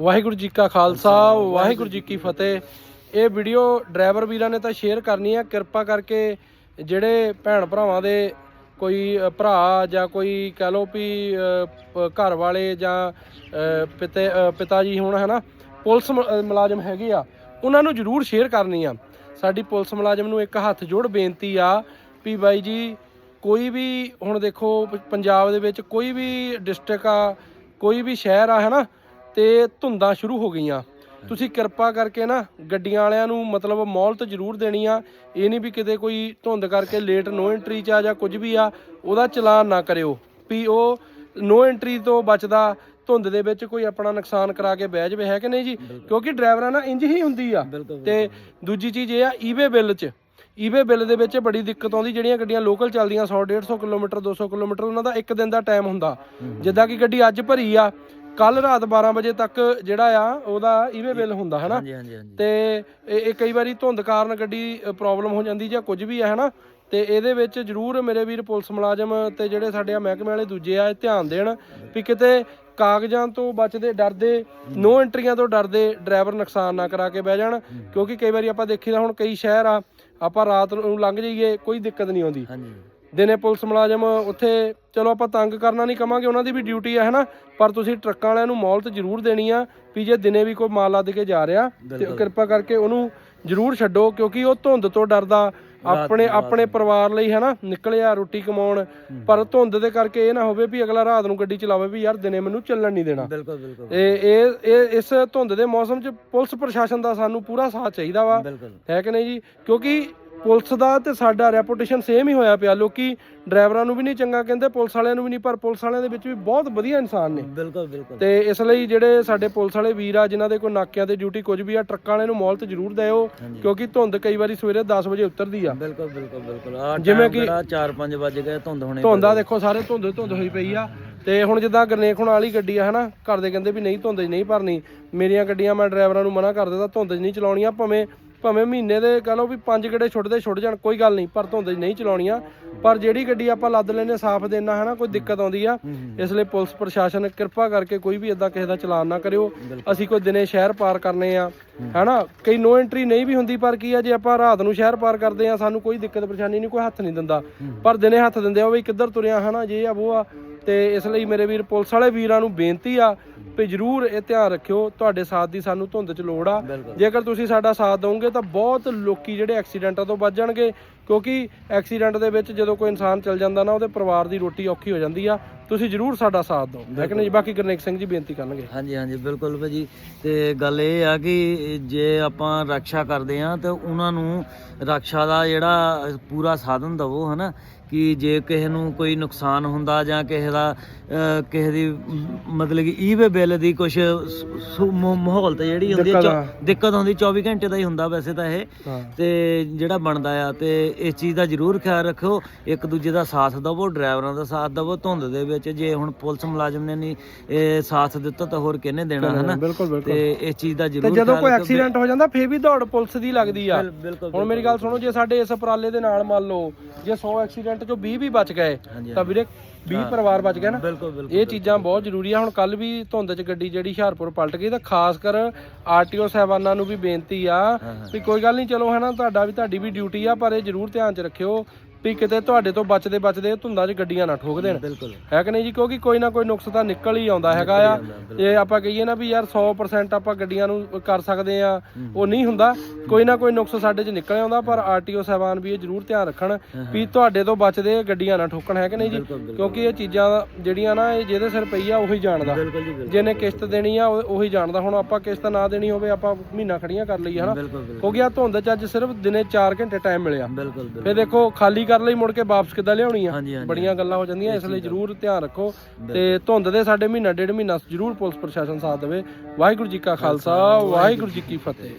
ਵਾਹਿਗੁਰੂ ਜੀ ਕਾ ਖਾਲਸਾ ਵਾਹਿਗੁਰੂ ਜੀ ਕੀ ਫਤਿਹ। ਇਹ video driver ਵੀਰਾਂ ਨੇ ਤਾਂ ਸ਼ੇਅਰ ਕਰਨੀ ਆ। ਕਿਰਪਾ ਕਰਕੇ ਜਿਹੜੇ ਭੈਣ ਭਰਾਵਾਂ ਦੇ ਕੋਈ ਭਰਾ ਜਾਂ ਕੋਈ ਕਹ ਲਓ ਵੀ ਘਰ ਵਾਲੇ ਜਾਂ ਪਿਤੇ ਪਿਤਾ ਜੀ ਹੁਣ ਹਨਾ ਪੁਲਿਸ ਮੁਲਾਜ਼ਮ ਹੈਗੇ ਆ ਉਹਨਾਂ ਨੂੰ ਜ਼ਰੂਰ ਸ਼ੇਅਰ ਕਰਨੀ ਆ। ਸਾਡੀ ਪੁਲਿਸ ਮੁਲਾਜ਼ਮ ਨੂੰ ਇੱਕ ਹੱਥ ਜੋੜ ਬੇਨਤੀ ਆ ਵੀ ਬਾਈ ਜੀ ਕੋਈ ਵੀ ਹੁਣ ਦੇਖੋ ਪੰਜਾਬ ਦੇ ਵਿੱਚ ਕੋਈ ਵੀ ਡਿਸਟ੍ਰਿਕਟ ਆ ਕੋਈ ਵੀ ਸ਼ਹਿਰ ਆ ਹਨਾ ਤੇ ਧੁੰਦਾਂ ਸ਼ੁਰੂ ਹੋ ਗਈਆਂ। ਤੁਸੀਂ ਕਿਰਪਾ ਕਰਕੇ ਨਾ ਗੱਡੀਆਂ ਵਾਲਿਆਂ ਨੂੰ ਮਤਲਬ ਮੌਲਤ ਜ਼ਰੂਰ ਦੇਣੀ ਆ। ਇਹ ਨਹੀਂ ਵੀ ਕਿਤੇ ਕੋਈ ਧੁੰਦ ਕਰਕੇ ਲੇਟ ਨੋ ਐਂਟਰੀ ਚ ਆ ਜਾਂ ਕੁਝ ਵੀ ਆ ਉਹਦਾ ਚਲਾਨ ਨਾ ਕਰਿਓ। ਵੀ ਉਹ ਨੋ ਐਂਟਰੀ ਤੋਂ ਬਚਦਾ ਧੁੰਦ ਦੇ ਵਿੱਚ ਕੋਈ ਆਪਣਾ ਨੁਕਸਾਨ ਕਰਾ ਕੇ ਬਹਿ ਜਾਵੇ ਹੈ ਕਿ ਨਹੀਂ ਜੀ? ਕਿਉਂਕਿ ਡਰਾਈਵਰਾਂ ਨਾਲ ਇੰਜ ਹੀ ਹੁੰਦੀ ਆ। ਤੇ ਦੂਜੀ ਚੀਜ਼ ਇਹ ਆ ਈਵੇ ਬਿੱਲ 'ਚ। ਈਵੇ ਬਿੱਲ ਦੇ ਵਿੱਚ ਬੜੀ ਦਿੱਕਤ ਆਉਂਦੀ ਜਿਹੜੀਆਂ ਗੱਡੀਆਂ ਲੋਕਲ ਚੱਲਦੀਆਂ 100 150 ਕਿਲੋਮੀਟਰ 200 ਕਿਲੋਮੀਟਰ ਉਹਨਾਂ ਦਾ ਇੱਕ ਦਿਨ ਦਾ ਟਾਈਮ ਹੁੰਦਾ। ਜਿੱਦਾਂ ਕਿ ਗੱਡੀ ਅੱਜ ਭਰੀ ਆ ਕੱਲ ਰਾਤ 12 ਵਜੇ ਤੱਕ ਜਿਹੜਾ ਆ ਉਹਦਾ ਈਵੇ ਬਿੱਲ ਹੁੰਦਾ ਹਨਾ? ਹਾਂਜੀ ਹਾਂਜੀ ਹਾਂਜੀ। ਤੇ ਇਹ ਇਹ ਕਈ ਵਾਰੀ ਧੁੰਦ ਕਾਰਨ ਗੱਡੀ ਪ੍ਰੋਬਲਮ ਹੋ ਜਾਂਦੀ ਜਾਂ ਕੁਝ ਵੀ ਹੈ ਹਨਾ? ਤੇ ਇਹਦੇ ਵਿੱਚ ਜਰੂਰ ਮੇਰੇ ਵੀਰ ਪੁਲਿਸ ਮੁਲਾਜ਼ਮ ਤੇ ਜਿਹੜੇ ਸਾਡੇ ਆ ਮਹਿਕਮੇ ਵਾਲੇ ਦੂਜੇ ਆ ਇਹ ਧਿਆਨ ਦੇਣ ਵੀ ਕਿਤੇ ਕਾਗਜ਼ਾਂ ਤੋਂ ਬਚਦੇ ਡਰਦੇ ਨੋ ਐਂਟਰੀਆਂ ਤੋਂ ਡਰਦੇ ਡਰਾਈਵਰ ਨੁਕਸਾਨ ਨਾ ਕਰਾ ਕੇ ਬਹਿ ਜਾਣ। ਕਿਉਂਕਿ ਕਈ ਵਾਰੀ ਆਪਾਂ ਦੇਖੀਦਾ ਹੁਣ ਕਈ ਸ਼ਹਿਰ ਆ ਆਪਾਂ ਰਾਤ ਨੂੰ ਲੰਘ ਜਾਈਏ ਕੋਈ ਦਿੱਕਤ ਨਹੀਂ ਆਉਂਦੀ। ਹਾਂਜੀ। ਦਿਨੇ ਪੁਲਿਸ ਮੁਲਾਜ਼ਮ ਉੱਥੇ ਚਲੋ ਆਪਾਂ ਤੰਗ ਕਰਨਾ ਨਹੀਂ ਕਵਾਂਗੇ ਉਹਨਾਂ ਦੀ ਵੀ ਡਿਊਟੀ ਆ ਹੈਨਾ? ਪਰ ਤੁਸੀਂ ਟਰੱਕਾਂ ਵਾਲਿਆਂ ਨੂੰ ਮੌਲਤ ਜ਼ਰੂਰ ਦੇਣੀ ਆ ਵੀ ਜੇ ਦਿਨੇ ਵੀ ਕੋਈ ਮਾਲ ਲੱਦ ਕੇ ਜਾ ਰਿਹਾ ਤੇ ਕਿਰਪਾ ਕਰਕੇ ਉਹਨੂੰ ਜ਼ਰੂਰ ਛੱਡੋ ਕਿਉਂਕਿ ਉਹ ਧੁੰਦ ਤੋਂ ਡਰਦਾ ਆਪਣੇ ਆਪਣੇ ਪਰਿਵਾਰ ਲਈ ਹੈਨਾ? ਨਿਕਲਿਆ ਰੋਟੀ ਕਮਾਉਣ ਪਰ ਧੁੰਦ ਦੇ ਕਰਕੇ ਇਹ ਨਾ ਹੋਵੇ ਵੀ ਅਗਲਾ ਰਾਤ ਨੂੰ ਗੱਡੀ ਚਲਾਵੇ ਵੀ ਯਾਰ ਦਿਨੇ ਮੈਨੂੰ ਚੱਲਣ ਨਹੀਂ ਦੇਣਾ। ਬਿਲਕੁਲ ਬਿਲਕੁਲ। ਇਹ ਇਹ ਇਸ ਧੁੰਦ ਦੇ ਮੌਸਮ 'ਚ ਪੁਲਿਸ ਪ੍ਰਸ਼ਾਸਨ ਦਾ ਸਾਨੂੰ ਪੂਰਾ ਸਾਥ ਚਾਹੀਦਾ ਵਾ। ਹੈ ਕਿ ਨਹੀਂ ਜੀ? ਕਿਉਂਕਿ ਪੁਲਿਸ ਦਾ ਤੇ ਸਾਡਾ ਰੈਪੂਟੇਸ਼ਨ ਸੇਮ ਹੀ ਹੋਇਆ ਪਿਆ। ਲੋਕੀ ਡਰਾਈਵਰਾਂ ਨੂੰ ਵੀ ਨਹੀਂ ਚੰਗਾ ਕਹਿੰਦੇ ਪੁਲਿਸ ਵਾਲਿਆਂ ਨੂੰ ਵੀ ਨਹੀਂ ਪਰ ਪੁਲਿਸ ਵਾਲਿਆਂ ਦੇ ਵਿੱਚ ਵੀ ਬਹੁਤ ਵਧੀਆ ਇਨਸਾਨ ਨੇ। ਬਿਲਕੁਲ ਬਿਲਕੁਲ। ਤੇ ਇਸ ਲਈ ਜਿਹੜੇ ਸਾਡੇ ਪੁਲਿਸ ਵਾਲੇ ਵੀਰ ਆ ਜਿਨ੍ਹਾਂ ਦੇ ਕੋਈ ਨਾਕਿਆਂ ਤੇ ਡਿਊਟੀ ਕੁਝ ਵੀ ਆ ਟਰੱਕਾਂ ਵਾਲਿਆਂ ਨੂੰ ਮੌਲਤ ਜ਼ਰੂਰ ਦਿਓ ਕਿਉਂਕਿ ਧੁੰਦ ਕਈ ਵਾਰੀ ਸਵੇਰੇ 10 ਵਜੇ ਉਤਰਦੀ ਆ। ਬਿਲਕੁਲ ਬਿਲਕੁਲ ਬਿਲਕੁਲ। ਆ ਜਿਵੇਂ ਕਿ- 4-5 ਵਜ ਗਏ ਧੁੰਦ ਹੋਣੇ ਧੁੰਦਾ ਦੇਖੋ ਸਾਰੇ ਧੁੰਦ ਧੁੰਦ ਹੋਈ ਪਈ ਆ। ਤੇ ਹੁਣ ਜਿੱਦਾਂ ਗਰਨੇਕ ਹੁਣ ਵਾਲੀ ਗੱਡੀ ਆ ਹਨਾ ਘਰ ਦੇ ਕਹਿੰਦੇ ਵੀ ਨਹੀਂ ਧੁੰਦ 'ਚ ਨਹੀਂ ਭਰਨੀ। ਮੇਰੀਆਂ ਗੱਡੀਆਂ ਮੈਂ ਡਰਾਈਵਰਾਂ ਨੂੰ ਮਨਾ ਕਰ ਦਿੱਤਾ ਧੁੰਦ 'ਚ ਨਹੀਂ ਚਲਾਉਣੀਆਂ ਭਾਵੇਂ ਭਾਵੇਂ ਮਹੀਨੇ ਦੇ ਕਹ ਲਓ ਵੀ ਪੰਜ ਗੇੜੇ ਛੁੱਟਦੇ ਛੁੱਟ ਜਾਣ ਕੋਈ ਗੱਲ ਨਹੀਂ ਪਰ ਧੁੰਦ 'ਚ ਨਹੀਂ ਚਲਾਉਣੀਆਂ। ਪਰ ਜਿਹੜੀ ਗੱਡੀ ਆਪਾਂ ਲੱਦ ਲੈਨੇ ਸਾਫ਼ ਦੇਣਾ ਹਨਾ ਕੋਈ ਦਿੱਕਤ ਆਉਂਦੀ ਆ। ਇਸ ਲਈ ਪੁਲਿਸ ਪ੍ਰਸ਼ਾਸਨ ਕਿਰਪਾ ਕਰਕੇ ਕੋਈ ਵੀ ਇਦਾਂ ਕਿਸੇ ਦਾ ਚਲਾਨ ਨਾ ਕਰਿਓ। ਅਸੀਂ ਕੋਈ ਦਿਨੇ ਸ਼ਹਿਰ ਪਾਰ ਕਰਨੇ ਆ ਹਨਾ ਕਈ ਨੋ ਐਂਟਰੀ ਨਹੀਂ ਵੀ ਹੁੰਦੀ ਪਰ ਕੀ ਆ ਜੇ ਆਪਾਂ ਰਾਤ ਨੂੰ ਸ਼ਹਿਰ ਪਾਰ ਕਰਦੇ ਆ ਸਾਨੂੰ ਕੋਈ ਦਿੱਕਤ ਪਰੇਸ਼ਾਨੀ ਨਹੀਂ ਕੋਈ ਹੱਥ ਨਹੀਂ ਦਿੰਦਾ। ਪਰ ਦਿਨੇ ਹੱਥ ਦਿੰਦੇ ਆ ਉਹ ਵੀ ਕਿੱਧਰ ਤੁਰਿਆ ਹਨਾ ਜੇ ਆ ਉਹ ਆ। ਤੇ ਇਸ ਲਈ ਮੇਰੇ ਵੀਰ ਪੁਲਿਸ ਵਾਲੇ ਵੀਰਾਂ ਨੂੰ ਬੇਨਤੀ ਆ ਵੀ ਜਰੂਰ ਇਹ ਧਿਆਨ ਰੱਖਿਓ ਤੁਹਾਡੇ ਸਾਥ ਦੀ ਸਾਨੂੰ ਧੁੰਦ 'ਚ ਲੋੜ ਆ ਬਿਲਕੁਲ। ਜੇਕਰ ਤੁਸੀਂ ਸਾਡਾ ਸਾਥ ਦਿਓਗੇ ਤਾਂ ਬਹੁਤ ਲੋਕੀ ਜਿਹੜੇ ਐਕਸੀਡੈਂਟਾਂ ਤੋਂ ਬਚ ਜਾਣਗੇ ਕਿਉਂਕਿ ਐਕਸੀਡੈਂਟ ਦੇ ਵਿੱਚ ਜਦੋਂ ਕੋਈ ਇਨਸਾਨ ਚਲ ਜਾਂਦਾ ਨਾ ਉਹਦੇ ਪਰਿਵਾਰ ਦੀ ਰੋਟੀ ਔਖੀ ਹੋ ਜਾਂਦੀ ਆ। ਤੁਸੀਂ ਜਰੂਰ ਸਾਡਾ ਸਾਥ ਦਿਓ। ਲੇਕਿਨ ਜੀ ਬਾਕੀ ਗੁਰਨੇਕ ਸਿੰਘ ਜੀ ਬੇਨਤੀ ਕਰਨਗੇ। ਹਾਂਜੀ ਹਾਂਜੀ ਬਿਲਕੁਲ ਭਾਜੀ। ਤੇ ਗੱਲ ਇਹ ਆ ਕਿ ਜੇ ਆਪਾਂ ਰੱਖਿਆ ਕਰਦੇ ਆ ਤੇ ਉਹਨਾਂ ਨੂੰ ਰੱਖਿਆ ਦਾ ਜਿਹੜਾ ਪੂਰਾ ਸਾਧਨ ਦਵੋ ਹਨਾ? ਕਿ ਜੇ ਕਿਸੇ ਨੂੰ ਕੋਈ ਨੁਕਸਾਨ ਹੁੰਦਾ ਜਾਂ ਕਿਸੇ ਦਾ ਕਿਸੇ ਦੀ ਮਤਲਬ ਕਿ ਈਵੇ ਬਿੱਲ ਦੀ ਕੁਝ ਮਾਹੌਲ ਤੇ ਜਿਹੜੀ ਹੁੰਦੀ ਦਿੱਕਤ ਚੌ- ਆ। ਦਿੱਕਤ ਹੁੰਦੀ 24 ਘੰਟੇ ਦਾ ਹੀ ਹੁੰਦਾ ਵੈਸੇ ਤਾਂ ਇਹ। ਤੇ ਜਿਹੜਾ ਬਣਦਾ ਆ ਤੇ ਇਸ ਚੀਜ਼ ਦਾ ਜ਼ਰੂਰ ਖਿਆਲ ਰੱਖੋ ਇੱਕ ਦੂਜੇ ਦਾ ਸਾਥ ਦਵੋ ਡਰਾਈਵਰਾਂ ਦਾ ਸਾਥ ਦਵੋ ਧੁੰਦ ਦੇ ਵਿੱਚ ਜੇ ਹੁਣ ਪੁਲਿਸ ਮੁਲਾਜ਼ਮ ਨੇ ਨਹੀਂ ਇਹ ਸਾਥ ਦਿੱਤਾ ਤਾਂ ਹੋਰ ਕਿਹਨੇ ਦੇਣਾ ਹਨਾ? ਤੇ ਇਸ ਚੀਜ਼ ਦਾ ਤੇ ਜ਼ਰੂਰ ਜਦੋਂ ਕੋਈ। ਐਕਸੀਡੈਂਟ ਹੋ ਜਾਂਦਾ ਫੇਰ ਵੀ ਦੌੜ ਪੁਲਿਸ ਦੀ ਲੱਗਦੀ ਆ। ਹੁਣ ਮੇਰੀ ਗੱਲ ਸੁਣੋ ਜੇ ਸਾਡੇ ਇਸ ਉਪਰਾਲੇ ਦੇ ਨਾਲ ਮੰਨ ਲਓ ਜੇ 100 ਐਕਸੀਡੈਂਟ ਚੋਂ 20 ਵੀ ਬਚ ਗਏ ਤਾਂ ਵੀਰੇ 20 ਪਰਿਵਾਰ ਬਚ ਗਏ ਨਾ। ਬਿਲਕੁਲ ਬਿਲਕੁਲ ਇਹ ਚੀਜ਼ਾਂ ਬਹੁਤ ਜ਼ਰੂਰੀ ਆ। ਹੁਣ ਕੱਲ ਵੀ ਧੁੰਦ 'ਚ ਗੱਡੀ ਜਿਹੜੀ ਹੁਸ਼ਿਆਰਪੁਰ ਪਲਟ ਗਈ ਤਾਂ ਖਾਸ ਕਰ ਆਰਟੀਓ ਸਾਹਿਬਾਨਾਂ ਨੂੰ ਵੀ ਬੇਨਤੀ ਆ। ਵੀ ਕੋਈ ਗੱਲ ਨਹੀਂ ਚਲੋ ਹਨਾ ਤੁਹਾਡਾ ਵੀ ਤੁਹਾਡੀ ਵੀ ਡਿਊਟੀ ਆ ਪਰ ਇਹ ਜ਼ਰੂਰ ਧਿਆਨ 'ਚ ਰੱਖਿਓ ਵੀ ਕਿਤੇ ਤੁਹਾਡੇ ਤੋਂ ਬਚਦੇ ਬਚਦੇ ਧੁੰਦਾਂ 'ਚ ਗੱਡੀਆਂ ਨਾ ਠੋਕ ਦੇਣ। ਬਿਲਕੁਲ। ਹੈ ਕਿ ਨਹੀਂ ਜੀ? ਕਿਉਂਕਿ ਕੋਈ ਨਾ ਕੋਈ ਨੁਕਸ ਤਾਂ ਨਿਕਲ ਹੀ ਆਉਂਦਾ ਹੈਗਾ ਆ। ਜੇ ਆਪਾਂ ਕਹੀਏ ਨਾ ਵੀ ਯਾਰ 100% ਆਪਾਂ ਗੱਡੀਆਂ ਨੂੰ ਕਰ ਸਕਦੇ ਆ ਉਹ ਨਹੀਂ ਹੁੰਦਾ। ਕੋਈ ਨਾ ਕੋਈ ਨੁਕਸ ਸਾਡੇ 'ਚ ਨਿਕਲ ਆਉਂਦਾ ਪਰ ਆਰਟੀਓ ਸਾਹਿਬਾਨ ਵੀ ਇਹ ਜ਼ਰੂਰ ਧਿਆਨ ਰੱਖਣ ਵੀ ਤੁਹਾਡੇ ਤੋਂ ਬਚਦੇ ਗੱਡੀਆਂ ਨਾ ਠੋਕਣ ਹੈ ਕਿ ਨਹੀਂ ਜੀ। ਕਿਉਂਕਿ ਇਹ ਚੀਜ਼ਾਂ ਜਿਹੜੀਆਂ ਨਾ ਇਹ ਜਿਹਦੇ ਸਿਰ ਪਈ ਆ ਉਹੀ ਜਾਣਦਾ। ਜਿਹਨੇ ਕਿਸ਼ਤ ਦੇਣੀ ਆ ਉਹ- ਜਾਣਦਾ। ਹੁਣ ਆਪਾਂ ਕਿਸ਼ਤ ਨਾ ਦੇਣੀ ਹੋਵੇ ਆਪਾਂ ਮਹੀਨਾ ਖੜੀਆਂ ਕਰ ਲਈਏ ਹਨਾ? ਬਿਲਕੁਲ ਬਿਲਕੁਲ। ਕਿਉਂਕਿ ਆ ਧੁੰਦ 'ਚ ਅੱਜ ਸਿਰਫ ਦਿਨੇ 4 ਘੰਟੇ ਟਾਈਮ ਮਿਲਿਆ। ਬਿਲਕੁਲ ਬਿਲਕੁਲ। ਫਿਰ ਦੇਖੋ ਖਾਲੀ ਕਰ ਲਈ ਮੁੜ ਕੇ ਵਾਪਸ ਕਿੱਦਾਂ ਲਿਆਉਣੀ ਆ? ਹਾਂਜੀ ਹਾਂਜੀ ਬੜੀਆਂ ਗੱਲਾਂ ਹੋ ਜਾਂਦੀਆਂ ਇਸ ਲਈ ਜਰੂਰ ਧਿਆਨ ਰੱਖੋ ਤੇ ਧੁੰਦ ਦੇ ਸਾਡੇ ਮਹੀਨਾ ਡੇਢ ਮਹੀਨਾ ਜਰੂਰ ਪੁਲਿਸ ਪ੍ਰਸ਼ਾਸਨ ਸਾਥ ਦੇਵੇ। ਵਾਹਿਗੁਰੂ ਜੀ ਕਾ ਖਾਲਸਾ ਵਾਹਿਗੁਰੂ ਜੀ ਕੀ ਫਤਿਹ।